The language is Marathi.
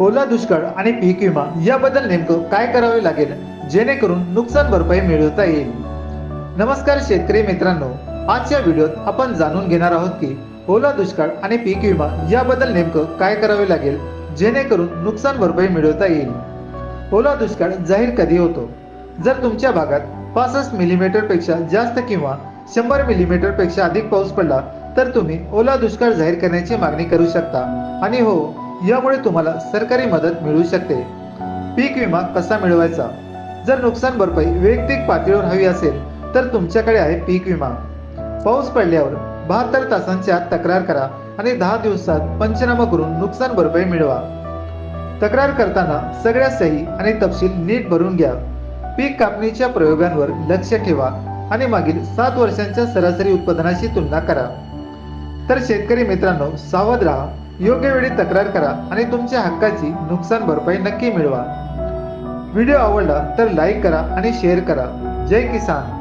ओला दुष्काळ आणि पीक विमा याबद्दल नेमकं काय करावे लागेल? जेणेकरून नुकसान भरपाई मिळवता येईल. नमस्कार शेतकरी मित्रांनो आजच्या व्हिडिओत आपण जाणून घेणार आहोत की ओला दुष्काळ आणि पीक विमा याबद्दल नेमकं काय करावे लागेल जेणेकरून नुकसान भरपाई मिळवता येईल. ओला दुष्काळ जाहीर कधी होतो? जर तुमच्या भागात पासष्ट मिलीमीटरपेक्षा जास्त किंवा शंभर मिलीमीटरपेक्षा अधिक पाऊस पडला तर तुम्ही ओला दुष्काळ जाहीर करण्याची मागणी करू शकता. आणि हो यामुळे तुम्हाला सरकारी मदत मिळू शकते. पीक विमा कसा मिळवायचा? जर नुकसान भरपाई वैयक्तिक पातळीवर हवी असेल तर तुमच्याकडे आहे पीक विमा. पाऊस पडल्यावर बहात्तर तासांच्या आत तक्रार करा आणि दहा दिवसात पंचनामा करून नुकसान भरपाई मिळवा. तक्रार करताना सगळ्या सही आणि तपशील नीट भरून घ्या. पीक कापणीच्या प्रयोगांवर लक्ष ठेवा आणि मागील सात वर्षांच्या सरासरी उत्पादनाशी तुलना करा. तर शेतकरी मित्रांनो सावध राहा. योग्य वेळी तक्रार करा आणि तुमच्या हक्काची नुकसान भरपाई नक्की मिळवा. व्हिडिओ आवडला तर लाईक करा आणि शेअर करा. जय किसान.